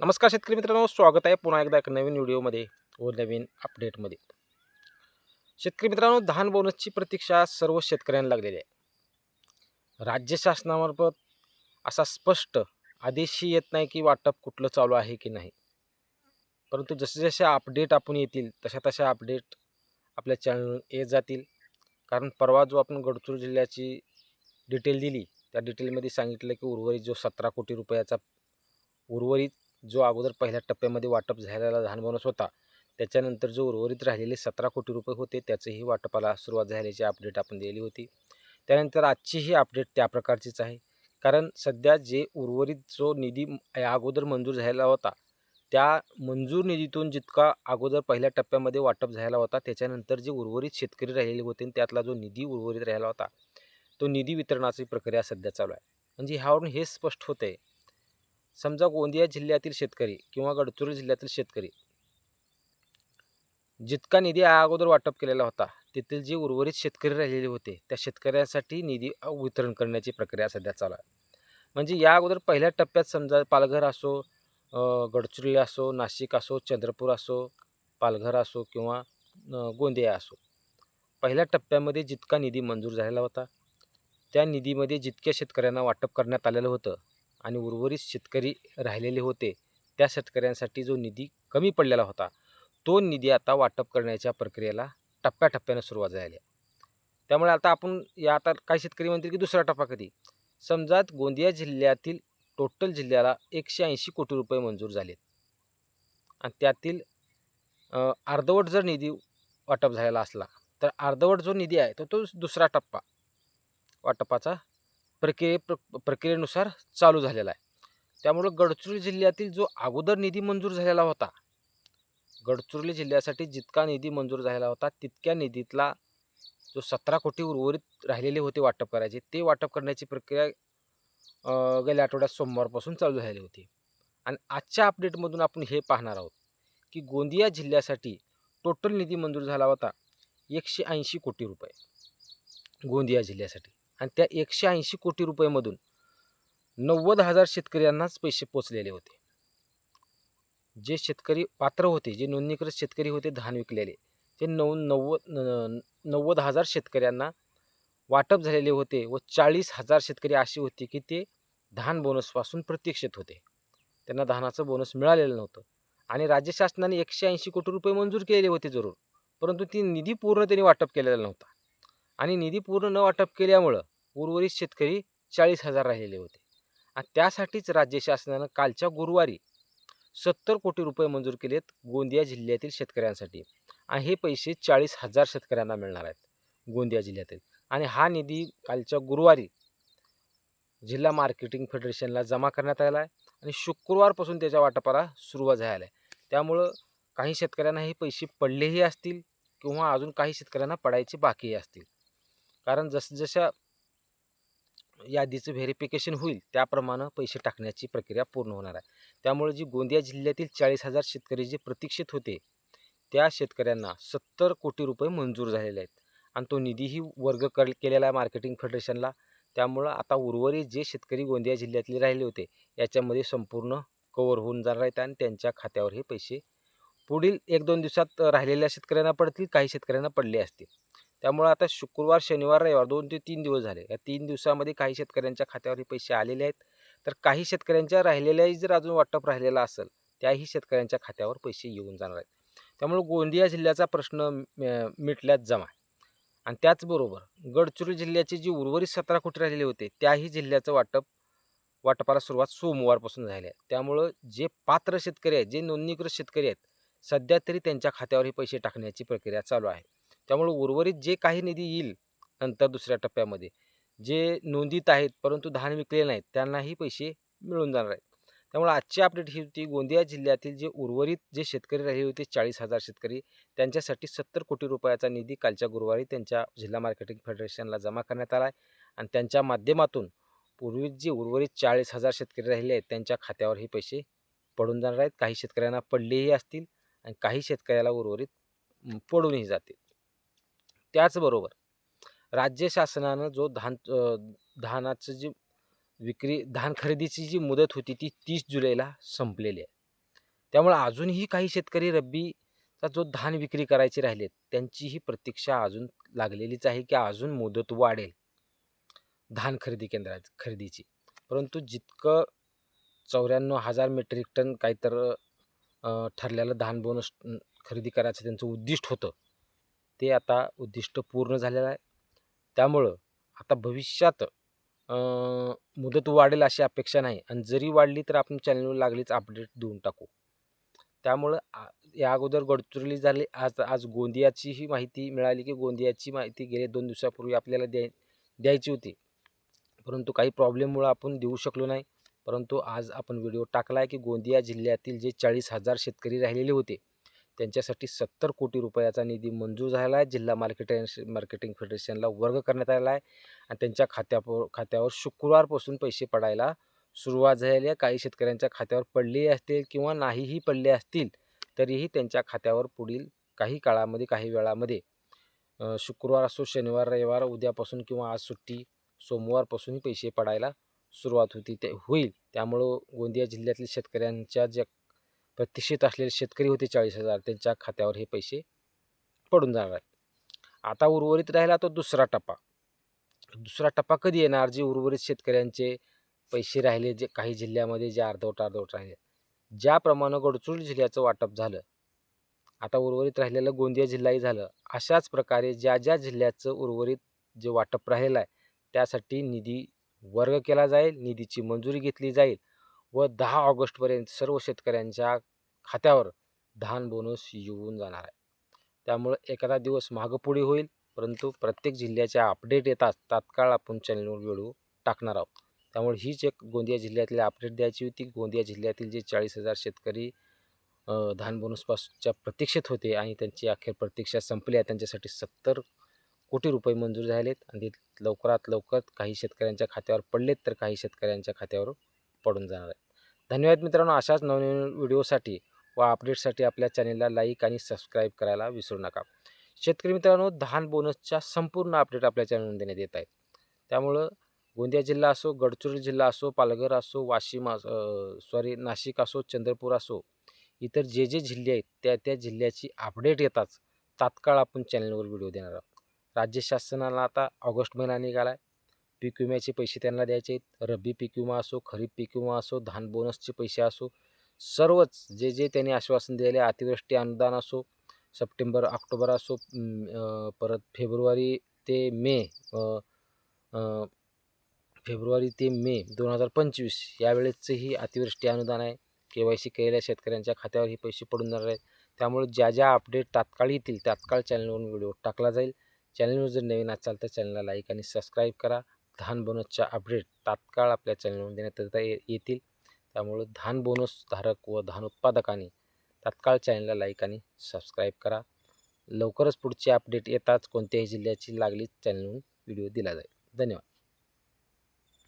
नमस्कार शेतकरी मित्रांनो स्वागत आहे पुन्हा एकदा एक नवीन व्हिडिओमध्ये व नवीन अपडेटमध्ये शेतकरी मित्रांनो धान बोनसची प्रतीक्षा सर्व शेतकऱ्यांना लागलेली आहे. राज्य शासनामार्फत असा स्पष्ट आदेशही येत नाही की वाटप कुठलं चालू आहे की नाही. परंतु जसे जसे अपडेट आपण येतील तशा तशा अपडेट आपल्या चॅनल येत जातील. कारण परवा जो आपण गडचूर जिल्ह्याची डिटेल दिली त्या डिटेलमध्ये सांगितलं की उर्वरित जो सतरा कोटी रुपयाचा उर्वरित जो अगोदर पहिल्या टप्प्यामध्ये वाटप झालेला धान बोनस होता त्याच्यानंतर जो उर्वरित राहिलेले सतरा कोटी रुपये होते त्याचंही वाटपाला सुरुवात झाल्याची अपडेट आपण दिली होती. त्यानंतर आजची ही अपडेट त्या प्रकारचीच आहे. कारण सध्या जे उर्वरित जो निधी या अगोदर मंजूर झालेला होता त्या मंजूर निधीतून जितका अगोदर पहिल्या टप्प्यामध्ये वाटप झालेला होता त्याच्यानंतर जे उर्वरित शेतकरी राहिलेले होते आणि त्यातला जो निधी उर्वरित राहिला होता तो निधी वितरणाची प्रक्रिया सध्या चालू आहे. म्हणजे ह्यावरून हे स्पष्ट होते समजा गोंदिया जिल्ह्यातील शेतकरी किंवा गडचिरोली जिल्ह्यातील शेतकरी जितका निधी या अगोदर वाटप केलेला होता तेथील जे उर्वरित शेतकरी राहिलेले होते त्या शेतकऱ्यांसाठी निधी वितरण करण्याची प्रक्रिया सध्या चालू आहे. म्हणजे या अगोदर पहिल्या टप्प्यात समजा पालघर असो गडचिरोली असो नाशिक असो चंद्रपूर असो पालघर असो किंवा गोंदिया असो पहिल्या टप्प्यामध्ये जितका निधी मंजूर झालेला होता त्या निधीमध्ये जितक्या शेतकऱ्यांना वाटप करण्यात आलेलं होतं आणि उर्वरित शेतकरी राहिलेले होते त्या शेतकऱ्यांसाठी जो निधी कमी पडलेला होता तो निधी आता वाटप करण्याच्या प्रक्रियेला टप्प्याटप्प्यानं सुरुवात झाली आहे. त्यामुळे आता आपण या आता काही शेतकरी म्हणतील की दुसरा टप्पा कधी? समजा गोंदिया जिल्ह्यातील टोटल जिल्ह्याला एकशे ऐंशी कोटी रुपये मंजूर झालेत. आणि त्यातील अर्धवट जर निधी वाटप झालेला असला तर अर्धवट जो निधी आहे तो तो दुसरा टप्पा. वाटपाचा प्रक्रिये प्र प्रक्रियेनुसार चालू झालेला आहे. त्यामुळं गडचिरोली जिल्ह्यातील जो अगोदर निधी मंजूर झालेला होता गडचिरोली जिल्ह्यासाठी जितका निधी मंजूर झालेला होता तितक्या निधीतला जो सतरा कोटी उर्वरित राहिलेले होते वाटप करायचे ते वाटप करण्याची प्रक्रिया गेल्या आठवड्यात सोमवारपासून चालू झाली होती. आणि आजच्या अपडेटमधून आपण हे पाहणार आहोत की गोंदिया जिल्ह्यासाठी टोटल निधी मंजूर झाला होता एकशे ऐंशी कोटी रुपये. गोंदिया जिल्ह्यासाठी. आणि त्या एकशे ऐंशी कोटी रुपयेमधून नव्वद हजार शेतकऱ्यांनाच पैसे पोचलेले होते. जे शेतकरी पात्र होते जे नोंदणीकृत शेतकरी होते धान विकलेले ते नऊ नव्वद न- नव्वद हजार शेतकऱ्यांना वाटप झालेले होते व चाळीस हजार शेतकरी असे होते की ते धान बोनसपासून प्रतीक्षित होते. त्यांना धानाचं बोनस मिळालेलं नव्हतं. आणि राज्य शासनाने एकशे ऐंशी कोटी रुपये मंजूर केलेले होते जरूर परंतु ती निधी पूर्ण त्यांनी वाटप केलेला नव्हता. आणि निधी पूर्ण न वाटप केल्यामुळं उर्वरित शेतकरी चाळीस हजार राहिलेले होते. आणि त्यासाठीच राज्य शासनानं कालच्या गुरुवारी सत्तर कोटी रुपये मंजूर केलेत गोंदिया जिल्ह्यातील शेतकऱ्यांसाठी. आणि हे पैसे चाळीस हजार शेतकऱ्यांना मिळणार आहेत गोंदिया जिल्ह्यातील. आणि हा निधी कालच्या गुरुवारी जिल्हा मार्केटिंग फेडरेशनला जमा करण्यात आला आहे आणि शुक्रवारपासून त्याच्या वाटपाला सुरुवात झाली आहे. त्यामुळं काही शेतकऱ्यांना हे पैसे पडलेही असतील किंवा अजून काही शेतकऱ्यांना पडायचे बाकीही असतील. कारण जसजशा यादीचं व्हेरिफिकेशन होईल त्याप्रमाणे पैसे टाकण्याची प्रक्रिया पूर्ण होणार आहे. त्यामुळे जी गोंदिया जिल्ह्यातील चाळीस हजार शेतकरी जे प्रतीक्षित होते त्या शेतकऱ्यांना सत्तर कोटी रुपये मंजूर झालेले आहेत. आणि तो निधीही वर्ग कर केलेला आहे मार्केटिंग फेडरेशनला त्यामुळं आता उर्वरित जे शेतकरी गोंदिया जिल्ह्यातले राहिले होते याच्यामध्ये संपूर्ण कवर होऊन जाणार आहेत आणि त्यांच्या खात्यावर हे पैसे पुढील एक दोन दिवसात राहिलेल्या शेतकऱ्यांना पडतील काही शेतकऱ्यांना पडले असतील. त्यामुळं आता शुक्रवार शनिवार रविवार दोन ते तीन दिवस झाले. या तीन दिवसामध्ये काही शेतकऱ्यांच्या खात्यावर हे पैसे आलेले आहेत. तर काही शेतकऱ्यांच्या राहिलेल्याही जर अजून वाटप राहिलेला असेल त्याही शेतकऱ्यांच्या खात्यावर पैसे येऊन जाणार आहेत. त्यामुळे गोंदिया जिल्ह्याचा प्रश्न मिटल्यात जमा. आणि त्याचबरोबर गडचिरोली जिल्ह्याचे जे उर्वरित सतरा कोटी राहिलेले होते त्याही जिल्ह्याचं वाटप वाटपाला सुरुवात सोमवारपासून झाली आहे. त्यामुळं जे पात्र शेतकरी आहेत जे नोंदणीकृत शेतकरी आहेत सध्या तरी त्यांच्या खात्यावर हे पैसे टाकण्याची प्रक्रिया चालू आहे. त्यामुळे उर्वरित जे काही निधी येईल नंतर दुसऱ्या टप्प्यामध्ये जे नोंदीत आहेत परंतु धान विकले नाहीत त्यांनाही पैसे मिळून जाणार आहेत. त्यामुळे आजची अपडेट ही होती गोंदिया जिल्ह्यातील जे उर्वरित जे शेतकरी राहिले होते चाळीस हजार शेतकरी त्यांच्यासाठी सत्तर कोटी रुपयाचा निधी कालच्या गुरुवारी त्यांच्या जिल्हा मार्केटिंग फेडरेशनला जमा करण्यात आला आहे. आणि त्यांच्या माध्यमातून पूर्वी जे उर्वरित चाळीस हजार शेतकरी राहिले आहेत त्यांच्या खात्यावर हे पैसे पडून जाणार आहेत. काही शेतकऱ्यांना पडलेही असतील आणि काही शेतकऱ्याला उर्वरित पडूनही जातील. त्याचबरोबर राज्य शासनानं जो धान धानाचं जी विक्री धान खरेदीची जी मुदत होती ती तीस जुलैला संपलेली आहे. त्यामुळे अजूनही काही शेतकरी रब्बीचा जो धान विक्री करायचे राहिलेत त्यांचीही प्रतीक्षा अजून लागलेलीच आहे की अजून मुदत वाढेल धान खरेदी केंद्रात खरेदीची. परंतु जितकं चौऱ्याण्णव हजार मेट्रिक टन काहीतर ठरलेलं धान बोनस खरेदी करायचं त्यांचं उद्दिष्ट होतं ते आता उद्दिष्ट पूर्ण झालेलं आहे. त्यामुळं आता भविष्यात मुदत वाढेल अशी अपेक्षा नाही. आणि जरी वाढली तर आपण चॅनलवर लागलीच अपडेट देऊन टाकू. त्यामुळं या अगोदर गडचिरोली झाली. आज आज गोंदियाचीही माहिती मिळाली की गोंदियाची माहिती गेले दोन दिवसापूर्वी आपल्याला द्याय द्यायची होती. परंतु काही प्रॉब्लेममुळं आपण देऊ शकलो नाही. परंतु आज आपण व्हिडिओ टाकला आहे की गोंदिया जिल्ह्यातील जे चाळीस हजार शेतकरी राहिलेले होते त्यांच्यासाठी सत्तर कोटी रुपयाचा निधी मंजूर झाला आहे. जिल्हा मार्केटिंग मार्केटिंग फेडरेशनला वर्ग करण्यात आला आहे. आणि त्यांच्या खात्यावर खात्यावर शुक्रवारपासून पैसे पडायला सुरुवात झालेली आहे. काही शेतकऱ्यांच्या खात्यावर पडले असतील किंवा नाहीही पडले असतील तरीही त्यांच्या खात्यावर पुढील काही काळामध्ये काही वेळामध्ये शुक्रवार असो शनिवार रविवार उद्यापासून किंवा आज सुट्टी सोमवारपासूनही पैसे पडायला सुरुवात होती ते होईल. त्यामुळं गोंदिया जिल्ह्यातील शेतकऱ्यांच्या ज्या प्रतिष्ठित असलेले शेतकरी होते चाळीस हजार. त्यांच्या खात्यावर हे पैसे पडून जाणार. आहेत आता उर्वरित राहिला तो दुसरा टप्पा. दुसरा टप्पा कधी येणार? जे उर्वरित शेतकऱ्यांचे पैसे राहिले जे काही जिल्ह्यामध्ये जे अर्धवट अर्धवट राहिले. ज्याप्रमाणे गडचिरोली जिल्ह्याचं वाटप झालं आता उर्वरित राहिलेलं गोंदिया जिल्हाही झालं. अशाच प्रकारे ज्या ज्या जिल्ह्याचं उर्वरित जे वाटप राहिलेलं आहे त्यासाठी निधी वर्ग केला जाईल निधीची मंजुरी घेतली जाईल. व दहा ऑगस्टपर्यंत सर्व शेतकऱ्यांच्या खात्यावर धान बोनस येऊन जाणार आहे. त्यामुळं एखादा दिवस मागं पुढे होईल परंतु प्रत्येक जिल्ह्याच्या अपडेट येतात तात्काळ आपण चॅनलवर व्हिडिओ टाकणार आहोत. त्यामुळे हीच एक गोंदिया जिल्ह्यातली अपडेट द्यायची होती. गोंदिया जिल्ह्यातील जे चाळीस हजार शेतकरी धान बोनसपासच्या प्रतीक्षेत होते आणि त्यांची अखेर प्रतीक्षा संपली आहे. त्यांच्यासाठी सत्तर कोटी रुपये मंजूर झालेत आणि ते लवकरात लवकर काही शेतकऱ्यांच्या खात्यावर पडलेत तर काही शेतकऱ्यांच्या खात्यावर पडून जाणार आहे. धन्यवाद मित्रांनो अशाच नवनवीन व्हिडिओसाठी व अपडेटसाठी आपल्या चॅनेलला लाईक आणि सबस्क्राईब करायला विसरू नका. शेतकरी मित्रांनो धान बोनसच्या संपूर्ण अपडेट आपल्या चॅनलवर देण्यात येत आहेत. त्यामुळं गोंदिया जिल्हा असो गडचिरोली जिल्हा असो पालघर असो वाशिम सॉरी नाशिक असो चंद्रपूर असो इतर जे जे जिल्हे आहेत त्या त्या जिल्ह्याची अपडेट येताच तात्काळ आपण चॅनलवर व्हिडिओ देणार आहोत. राज्य शासनाला आता ऑगस्ट महिना निघाला आहे पीक विम्याचे पैसे त्यांना द्यायचे आहेत. रब्बी पीक विमा असो खरीप पीक विमा असो धान बोनसचे पैसे असो सर्वच जे जे त्यांनी आश्वासन दिलेले अतिवृष्टी अनुदान असो सप्टेंबर ऑक्टोबर असो परत फेब्रुवारी ते मे फेब्रुवारी ते मे दोन हजार पंचवीस यावेळेसचंही अतिवृष्टी अनुदान आहे. के वाय सी केलेल्या शेतकऱ्यांच्या खात्यावर हे पैसे पडून जाणार आहेत. त्यामुळे ज्या ज्या अपडेट तात्काळ येतील तात्काळ चॅनलवरून व्हिडिओ टाकला जाईल. चॅनलवर जर नवीन असाल तर चॅनलला लाईक आणि सबस्क्राईब करा. धान बोनसच्या अपडेट तात्काळ आपल्या चॅनलवर देण्यात येता ये- येतील. त्यामुळं धान बोनसधारक व धान उत्पादकांनी तात्काळ चॅनलला लाईक आणि सबस्क्राईब करा. लवकरच पुढची अपडेट येताच कोणत्याही जिल्ह्याची लागलीच चॅनलवरून व्हिडिओ दिला जाईल. धन्यवाद.